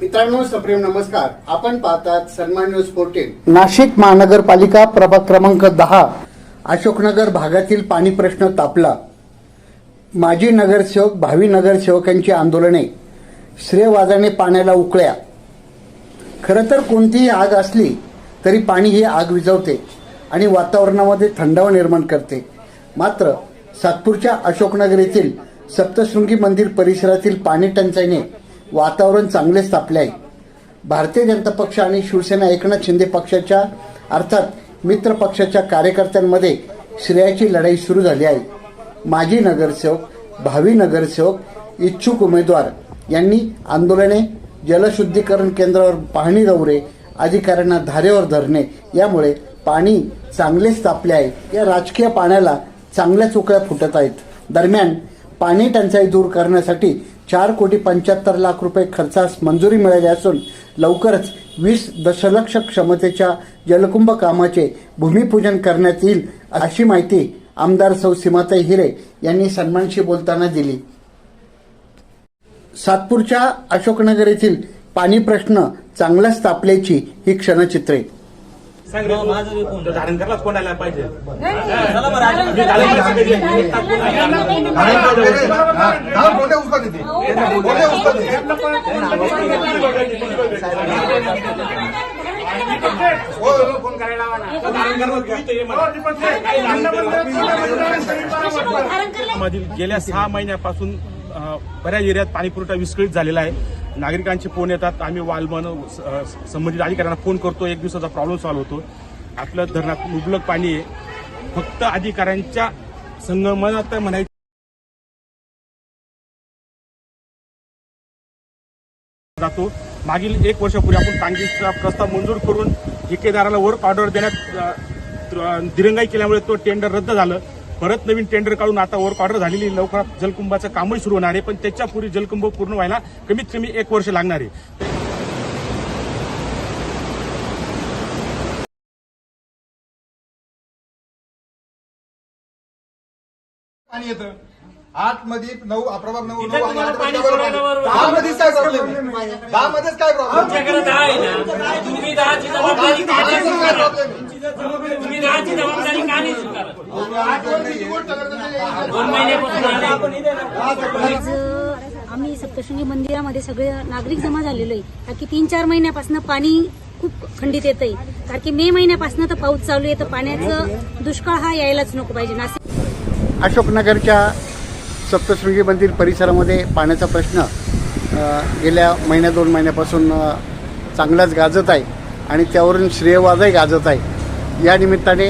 मित्रांनो सप्रेम नमस्कार. आपण पाहतात सन्मान न्यूज फोर्टीन नाशिक महानगरपालिका प्रभाग क्रमांक दहा अशोकनगर भागातील पाणी प्रश्न तापला. माजी नगरसेवक भावी नगरसेवकांची आंदोलने श्रेयवादाने पाण्याला उकळ्या. खरं तर कोणतीही आग असली तरी पाणी ही आग विझवते आणि वातावरणामध्ये थंडावा निर्माण करते. मात्र सातपूरच्या अशोकनगर येथील सप्तशृंगी मंदिर परिसरातील पाणी टंचाईने वातावरण चांगलेच तापले आहे भारतीय जनता पक्ष आणि शिवसेना एकनाथ शिंदे पक्षाच्या अर्थात मित्र पक्षाच्या कार्यकर्त्यांमध्ये श्रेयाची लढाई सुरू झाली आहे. माजी नगरसेवक भावी नगरसेवक इच्छुक उमेदवार यांनी आंदोलने जलशुद्धीकरण केंद्रावर पाहणी दौरे अधिकाऱ्यांना धारेवर धरणे यामुळे पाणी चांगलेच तापले आहे. या राजकीय पाण्याला चांगल्या चुकळ्या फुटत आहेत. दरम्यान पाणी टंचाई दूर करण्यासाठी चार कोटी पंच्याहत्तर लाख रुपये खर्चास मंजुरी मिळाली असून लवकरच वीस दशलक्ष क्षमतेच्या जलकुंभ कामाचे भूमिपूजन करण्यात येईल अशी माहिती आमदार सौ सीमाताई हिरे यांनी सन्मानशी बोलताना दिली. सातपूरच्या अशोकनगर येथील पाणी प्रश्न चांगलाच तापल्याची ही क्षणचित्रे. धारण करायलाच कोणाला पाहिजे. फोन करायला. मधील गेल्या सहा महिन्यापासून बऱ्याच एरियात पाणी पुरवठा विस्कळीत झालेला आहे. नागरिकांचे फोन येतात. आम्ही वालमन स- संबंधित अधिकाऱ्यांना फोन करतो. एक दिवसाचा प्रॉब्लेम सॉल्व्ह होतो. आपलं धरणात मुबलक पाणी आहे. फक्त अधिकाऱ्यांच्या संगमनात म्हणायचं जातो. मागील एक वर्षापूर्वी आपण टांगीचा प्रस्ताव मंजूर करून ठेकेदाराला वर्क ऑर्डर देण्यात दिरंगाई केल्यामुळे तो टेंडर रद्द झालं. परत नवीन टेंडर काढून आता वर्क ऑर्डर झालेली. लवकरात जलकुंभाचं कामही सुरू होणार आहे. पण त्याच्यापूर्वी जलकुंभ पूर्ण व्हायला कमीत कमी एक वर्ष लागणार आहे. पाणी येतं. आठमध्ये नऊ प्रभाग नऊ नऊ आणि बरोबर. दहा मध्येच काय प्रॉब्लेम दहा मध्येच काय प्रॉब्लेम आमच्याकडे दहा आहे ना. तुम्ही दहाची जबाबदारी का नाही स्वीकारत? तुम्ही दहाची जबाबदारी का नाही? आज आम्ही सप्तशृंगी मंदिरामध्ये सगळे नागरिक जमा झालेलो आहे. कारण की तीन चार महिन्यापासून पाणी खूप खंडित येत आहे कारण की मे महिन्यापासून तर पाऊस चालू आहे तर पाण्याचं दुष्काळ हा यायलाच नको पाहिजे. नाशिक अशोकनगरच्या सप्तशृंगी मंदिर परिसरामध्ये पाण्याचा प्रश्न गेल्या महिन्या दोन महिन्यापासून चांगलाच गाजत आहे आणि त्यावरून श्रेयवादही गाजत आहे. या निमित्ताने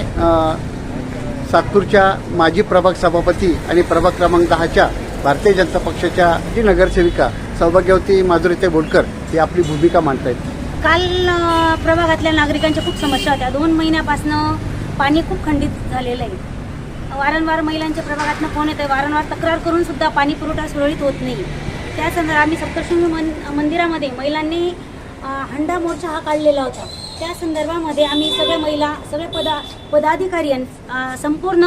सातपूरच्या माजी प्रभाग सभापती आणि प्रभाग क्रमांक दहाच्या भारतीय जनता पक्षाच्या जी नगरसेविका सौभाग्यवती माधुरीते बोडकर ही आपली भूमिका मांडतायत. काल प्रभागातल्या नागरिकांच्या खूप समस्या होत्या. दोन महिन्यापासनं पाणी खूप खंडित झालेलं आहे. वारंवार महिलांच्या प्रभागातनं फोन येत आहे वारंवार तक्रार करून सुद्धा पाणी पुरवठा सुरळीत होत नाही. त्या संदर्भात आम्ही सप्तशृंगी मन मंदिरामध्ये महिलांनी हंडा मोर्चा हा काढलेला होता. त्या संदर्भामध्ये आम्ही सगळ्या महिला सगळे पदा पदाधिकारी संपूर्ण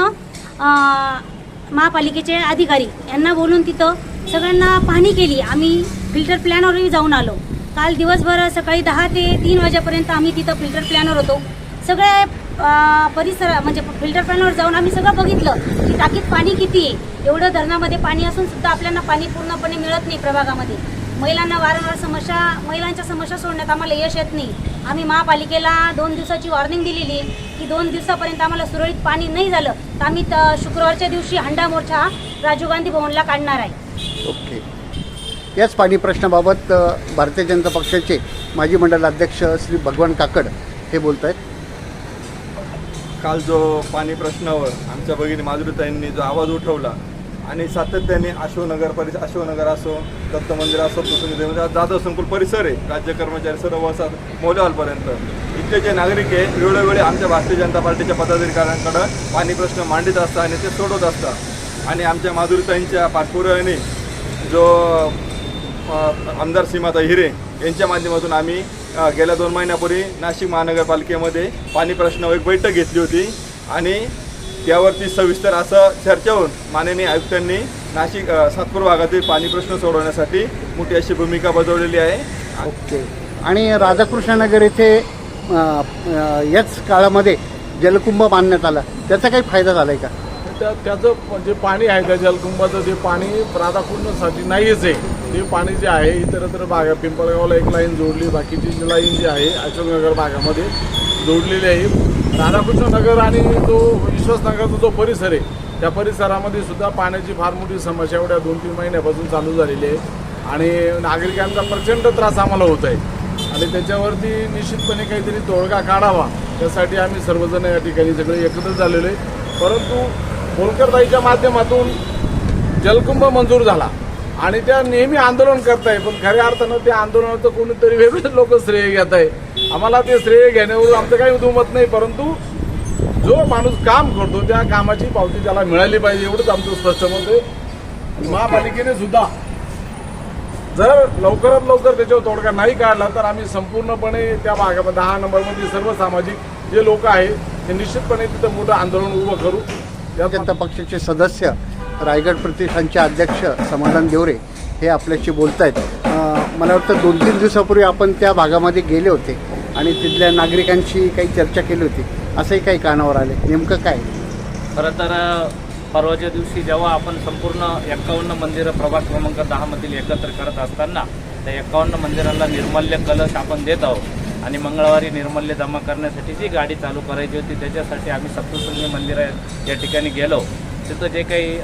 महापालिकेचे अधिकारी यांना बोलून तिथं सगळ्यांना पाहणी केली. आम्ही फिल्टर प्लॅनवरही जाऊन आलो. काल दिवसभर सकाळी दहा ते तीन वाजेपर्यंत आम्ही तिथं फिल्टर प्लॅनवर होतो. सगळे परिसर म्हणजे फिल्टर प्लॅनवर जाऊन आम्ही सगळं बघितलं की टाकीत पाणी किती आहे. एवढं धरणामध्ये पाणी असून सुद्धा आपल्याला पाणी पूर्णपणे मिळत नाही प्रभागामध्ये. महिलांना वारंवार समस्या महिलांच्या समस्या सोडण्यात आम्हाला यश येत नाही. आम्ही महापालिकेला दोन दिवसाची वॉर्निंग दिलेली आहे की दोन दिवसापर्यंत आम्हाला सुरळीत पाणी नाही झालं तर आम्ही त- शुक्रवारच्या दिवशी हंडा मोर्चा राजीव गांधी भवनला काढणार आहे. ओके. याच पाणी प्रश्नाबाबत अ, भारतीय जनता पक्षाचे माजी मंडळ अध्यक्ष श्री भगवान काकड हे बोलत आहेत काल जो पाणी प्रश्नावर आमच्या भगिनी माधुरीताईंनी जो आवाज उठवला आणि सातत्याने अशोकनगर परिसर अशोकनगर असो दत्त मंदिर असो पुसुनीदेवी जाधव संकुल परिसर आहे. राज्य कर्मचारी सर्व वसात मौल्यावालपर्यंत इथले जे नागरिक आहे वेळोवेळी आमच्या भारतीय जनता पार्टीच्या पदाधिकाऱ्यांकडं पाणी प्रश्न मांडित असतात आणि ते सोडवत असतात. आणि आमच्या माधुरीताईंच्या पाठपुराव्याने जो आमदार सीमाता हिरे यांच्या माध्यमातून आम्ही गेल्या दोन महिन्यापूर्वी नाशिक महानगरपालिकेमध्ये पाणी प्रश्नावर एक बैठक घेतली होती. आणि त्यावरती सविस्तर असं चर्चा होऊन माननीय आयुक्तांनी नाशिक सातपूर भागातील पाणी प्रश्न सोडवण्यासाठी मोठी अशी भूमिका बजावलेली आहे. ओके. आणि राधाकृष्णनगर येथे याच काळामध्ये जलकुंभ बांधण्यात आला. त्याचा काही फायदा झालाय का? त्या त्याचं जे पाणी आहे त्या जलकुंभाचं जे पाणी राधाकृष्णासाठी नाहीच आहे. ते पाणी जे आहे इतरत्र भागा पिंपळगावला एक लाईन जोडली बाकीची जी लाईन जी आहे अशोकनगर भागामध्ये जोडलेली आहे. राधाकृष्ण नगर आणि जो विश्वासनगरचा जो परिसर आहे त्या परिसरामध्ये सुद्धा पाण्याची फार मोठी समस्या एवढ्या दोन तीन महिन्यापासून चालू झालेली आहे. आणि नागरिकांचा प्रचंड त्रास आम्हाला होत आहे. आणि त्याच्यावरती निश्चितपणे काहीतरी तोडगा काढावा त्यासाठी आम्ही सर्वजण या ठिकाणी सगळे एकत्र झालेलो आहे. परंतु होलकरताईच्या माध्यमातून जलकुंभ मंजूर झाला. आणि त्या नेहमी आंदोलन करताय पण खऱ्या अर्थानं त्या आंदोलनाचं कोणीतरी वेगळेच लोक श्रेय घेत आहे आम्हाला ते श्रेय घेण्यावर आमचं काही दुमत नाही परंतु जो माणूस काम करतो त्या कामाची पावती त्याला मिळाली पाहिजे एवढंच आमचं स्पष्ट मत आहे. महापालिकेने सुद्धा जर लवकरात लवकर त्याच्यावर तोडगा नाही काढला तर आम्ही संपूर्णपणे त्या भागामध्ये दहा नंबरमध्ये सर्व सामाजिक जे लोक आहेत ते निश्चितपणे तिथं मोठं आंदोलन उभं करू. या जनता पक्षाचे सदस्य रायगड प्रतिष्ठानचे अध्यक्ष समाधान देवरे हे आपल्याशी बोलत आहेत मला वाटतं दोन तीन दिवसापूर्वी आपण त्या भागामध्ये गेले होते आणि तिथल्या नागरिकांशी काही चर्चा केली होती. असंही काही कानावर आले नेमकं काय? खरं तर परवाच्या दिवशी जेव्हा आपण संपूर्ण एक्कावन्न मंदिरं प्रभाग क्रमांक दहामधील एकत्र करत असताना त्या एक्कावन्न मंदिराला निर्मल्य कलश आपण देत आहोत आणि मंगळवारी निर्मल्य जमा करण्यासाठी जी गाडी चालू करायची होती त्याच्यासाठी आम्ही सप्तशृंगी मंदिर या ठिकाणी गेलो. तिथं जे काही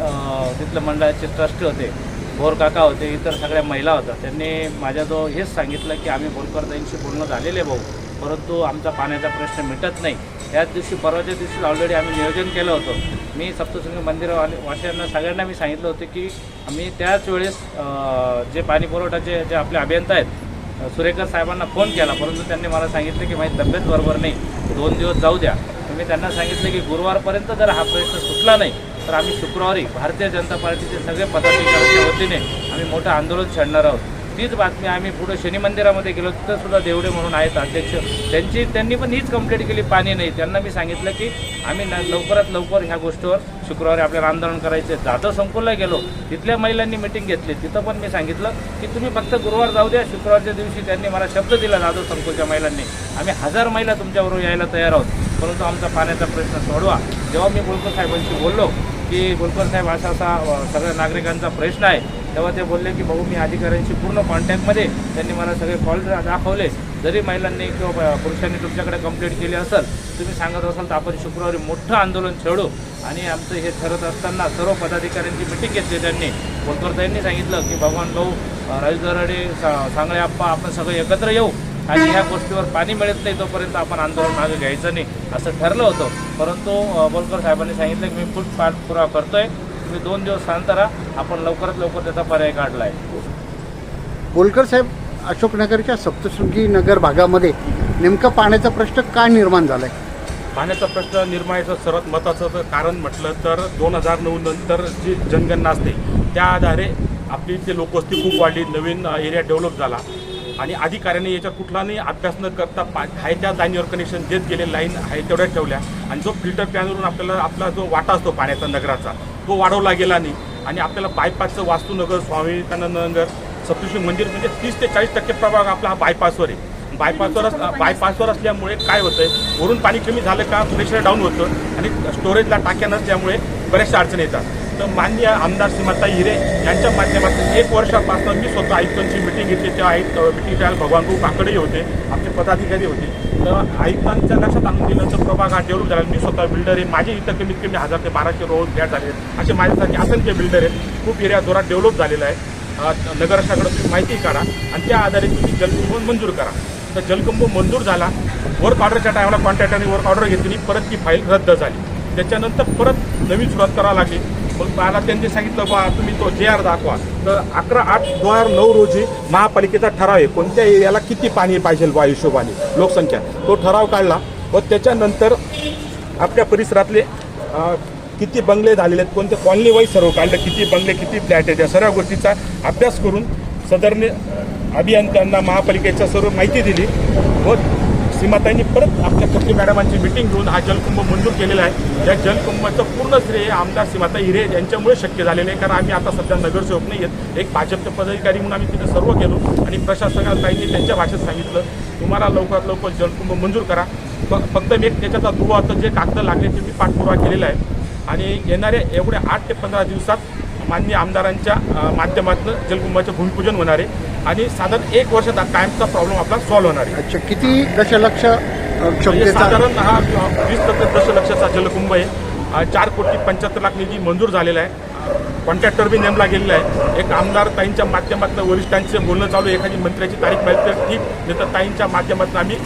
तिथलं मंडळाचे ट्रस्ट होते भोर काका होते इतर सगळ्या महिला होत्या त्यांनी माझ्याजवळ हेच सांगितलं की आम्ही बोलकरताईंशी बोलणं झालेले भाऊ परंतु आमचा पाण्याचा प्रश्न मिटत नाही. त्याच दिवशी परवाच्या दिवशी ऑलरेडी आम्ही नियोजन केलं होतं. मी सप्तशृंगी मंदिरवाशांना सगळ्यांना मी सांगितलं होतं की आम्ही त्याच वेळेस जे पाणी पुरवठाचे जे आपले अभियंता आहेत सुरेकर साहेबांना फोन केला परंतु त्यांनी मला सांगितलं की माझी तब्येत बरोबर नाही दोन दिवस जाऊ द्या. मी त्यांना सांगितलं की गुरुवारपर्यंत जर हा प्रश्न सुटला नाही तर आम्ही शुक्रवारी भारतीय जनता पार्टीचे सगळे पदाधिकाऱ्यांच्या वतीने आम्ही मोठं आंदोलन छेडणार आहोत. तीच बातमी आम्ही पुढे शनी मंदिरामध्ये गेलो तिथं सुद्धा देवडे म्हणून आहेत अध्यक्ष. त्यांची त्यांनी पण हीच कंप्लेंट केली पाणी नाही. त्यांना मी सांगितलं की आम्ही न- लवकरात लवकर ह्या गोष्टीवर शुक्रवारी आपल्याला आंदोलन करायचे जाधव संकुलला गेलो तिथल्या महिलांनी मिटिंग घेतली. तिथं पण मी सांगितलं की तुम्ही फक्त गुरुवार जाऊ द्या शुक्रवारच्या दिवशी त्यांनी मला शब्द दिला जाधव संकुलच्या महिलांनी. आम्ही हजार महिला तुमच्याबरोबर यायला तयार आहोत. परंतु आमचा पाण्याचा प्रश्न सोडवा. जेव्हा मी बोलतो साहेबांशी बोललो की बोलकर साहेब असा असा सगळ्या नागरिकांचा प्रश्न आहे. तेव्हा ते बोलले की भाऊ मी अधिकाऱ्यांशी पूर्ण कॉन्टॅक्टमध्ये त्यांनी मला सगळे कॉल दाखवले. जरी महिलांनी किंवा पुरुषांनी तुमच्याकडे कंप्लेंट केली असेल तुम्ही सांगत असाल तर आपण शुक्रवारी मोठं आंदोलन छेडू. आणि आमचं हे ठरत असताना सर्व पदाधिकाऱ्यांची मिटिंग घेतली त्यांनी. बोलकरताईंनी सांगितलं की भगवान भाऊ राजू दराडे सा- सांगळे आप्पा आपण सगळे एकत्र येऊ. आणि ह्या गोष्टीवर पाणी मिळत नाही तोपर्यंत आपण आंदोलन मागे घ्यायचं नाही असं ठरलं होतं. परंतु बोलकर साहेबांनी सांगितलं की मी फुट पाठपुरावा करतोय. तुम्ही दोन दिवस शांत राहा. आपण लवकरात लवकर त्याचा पर्याय काढला आहे बोलकर साहेब अशोकनगरच्या सप्तशृंगी नगर भागामध्ये नेमका पाण्याचा प्रश्न का निर्माण झालाय? पाण्याचा प्रश्न निर्माणाचं सर्वात महत्त्वाचं जर कारण म्हटलं तर दोन हजार नऊ नंतर जी जनगणना असते त्या आधारे आपली इथे लोकवस्ती खूप वाढली नवीन एरिया डेव्हलप झाला. आणि अधिकाऱ्यांनी याच्यात कुठलाही अभ्यास न करता पा आहे त्या लाईनवर कनेक्शन देत गेले लाईन आहे तेवढ्या ठेवल्या. आणि जो फिल्टर पॅनवरून आपल्याला आपला जो वाटा असतो पाण्याचा नगराचा तो वाढवला गेला नाही. आणि आपल्याला बायपासचं वास्तूनगर स्वामी विवेकानंद नगर सप्तशृंगी मंदिर म्हणजे तीस ते चाळीस टक्के प्रभाग आपला हा बायपासवर आहे. बायपासवर बायपासवर असल्यामुळे काय होतंय वरून पाणी कमी झालं का प्रेशर डाऊन होतं आणि स्टोरेजला टाक्या नसल्यामुळे बऱ्याचशा अडचणी येतात. तर माननीय आमदार श्रीमाता हिरे यांच्या माध्यमातून एक वर्षापासून मी स्वतः आयुक्तांची मिटिंग घेतली. तेव्हा आयुक्त मिटिंग त्याला भगवान काकडे होते आमचे पदाधिकारी होते. तर आयुक्तांच्या लक्षात आणून दिलं तर प्रभाग हा डेव्हलप झाला. मी स्वतः बिल्डर आहे. माझे इथं कमीत कमी हजार ते बाराशे रोड फ्लॅट झाले आहेत. असे माझ्यासाठी असंख्य बिल्डर आहेत. खूप एरिया जोरात डेव्हलप झालेला आहे. नगराशाकडे तुम्ही माहिती काढा. आणि त्या आधारे तुम्ही जलकुंभ मंजूर करा. तर जलकुंभ मंजूर झाला. वर्क ऑर्डरच्या टायमाला कॉन्ट्रॅक्टरने वर्क ऑर्डर घेतली. परत ती फाईल रद्द झाली. त्याच्यानंतर परत नवीन सुरुवात करावी लागली. मग मला त्यांनी सांगितलं बा तुम्ही तो जे आर दाखवा. तर अकरा आठ दोन हजार नऊ रोजी महापालिकेचा ठराव आहे. कोणत्या एरियाला किती पाणी पाहिजे बा हिशोबाने? लोकसंख्या. तो ठराव काढला. व त्याच्यानंतर आपल्या परिसरातले किती बंगले झालेले आहेत कोणते कॉलनी वाईज सर्व काढलं किती बंगले किती फ्लॅट आहेत या सर्व गोष्टीचा अभ्यास करून सदरने अभियंत्यांना महापालिकेच्या सर्व माहिती दिली. व सीमाताईंनी परत आपल्या खत्री मॅडमांची मिटिंग घेऊन हा जलकुंभ मंजूर केलेला आहे. या जलकुंभाचं पूर्ण श्रेय आमदार सीमाताई हिरे यांच्यामुळे शक्य झालेलं आहे. कारण आम्ही आता सध्या नगरसेवक नाही आहेत. एक भाजपचे पदाधिकारी म्हणून आम्ही तिथे सर्व गेलो आणि प्रशासनाला ताईंनी त्यांच्या भाषेत सांगितलं तुम्हाला लवकरात लवकर जलकुंभ मंजूर करा. फक्त मी एक त्याच्याचा दुवा आता जे कागद लागले ते मी पाठपुरावा केलेला आहे. आणि येणाऱ्या एवढ्या आठ ते पंधरा दिवसात माननीय आमदारांच्या माध्यमातून जलकुंभाचं भूमिपूजन होणार आहे. आणि साधारण एक वर्षात कायमचा प्रॉब्लेम आपला सॉल्व्ह होणार आहे. अच्छा किती दशलक्ष म्हणजे क्षमतेचा साधारण हा वीस दशलक्षाचा जलकुंभ आहे. अ, चार कोटी पंच्याहत्तर लाख निधी मंजूर झालेला आहे. कॉन्ट्रॅक्टर बी नेमला गेलेला आहे. एक आमदार ताईंच्या माध्यमातून वरिष्ठांचे बोलणं चालू आहे. एखादी मंत्र्याची तारीख माहिती तर ठीक नाही तर ताईंच्या माध्यमातून आम्ही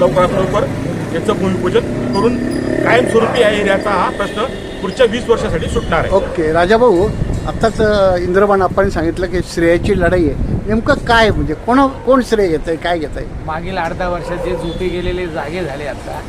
लवकरात लवकर याचं भूमिपूजन करून कायमस्वरूपी या एरियाचा हा प्रश्न पुढच्या वीस वर्षासाठी सुटणार आहे. ओके राजाभाऊ आत्ताच अ, इंद्रबाण आपण सांगितलं की श्रेयाची लढाई आहे. नेमकं काय म्हणजे कोण कोण श्रेय घेत आहे काय घेत आहे मागील अर्धा वर्षात जे झुटे गेलेले जागे झाले आता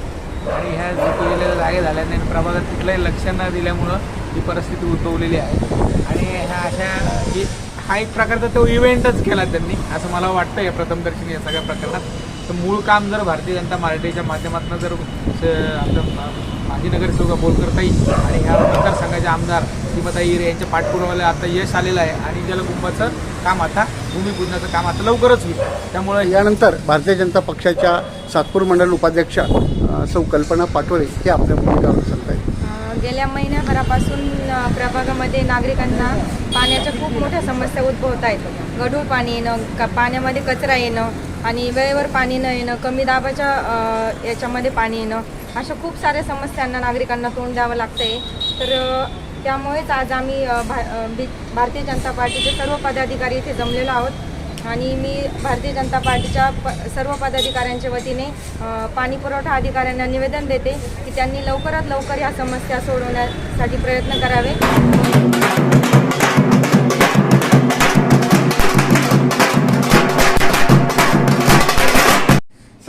आणि ह्या झुटे गेलेल्या जागे झाल्याने प्रभागात कुठलंही लक्ष न दिल्यामुळं ही परिस्थिती उद्भवलेली आहे. आणि ह्या अशा ही हा एक प्रकारचा तो इव्हेंटच केला त्यांनी असं मला वाटतं या प्रथमदर्शनी या सगळ्या प्रकरणात. तर मूळ काम जर भारतीय जनता पार्टीच्या माध्यमातून जर आपलं माजी नगरसेवक बोलकरताई आणि ह्या मतदारसंघाचे आमदार श्रीमताई हिरे यांच्या पाठपुराव्याला आता यश आलेलं आहे आणि जलकुंभाचं काम आता भूमिपूजनाचं काम आता लवकरच होईल. त्यामुळे यानंतर भारतीय जनता पक्षाच्या सातपूर मंडल उपाध्यक्षा सौ कल्पना पाटोळे हे आपल्या भूमिकावर सांगतायत गेल्या महिन्याभरापासून प्रभागामध्ये नागरिकांना पाण्याच्या खूप मोठ्या समस्या उद्भवत आहेत. गढूळ पाणी येणं का पाण्यामध्ये कचरा येणं आणि वेळेवर पाणी न येणं कमी दाबाच्या याच्यामध्ये पाणी येणं अशा खूप साऱ्या समस्यांना नागरिकांना तोंड द्यावं लागतंय. तर त्यामुळेच आज आम्ही भा भारतीय जनता पार्टीचे सर्व पदाधिकारी इथे जमलेलो आहोत. आणि मी भारतीय जनता पार्टीच्या प सर्व पदाधिकाऱ्यांच्या वतीने पाणी पुरवठा अधिकाऱ्यांना निवेदन देते की त्यांनी लवकरात लवकर या समस्या सोडवण्यासाठी प्रयत्न करावे.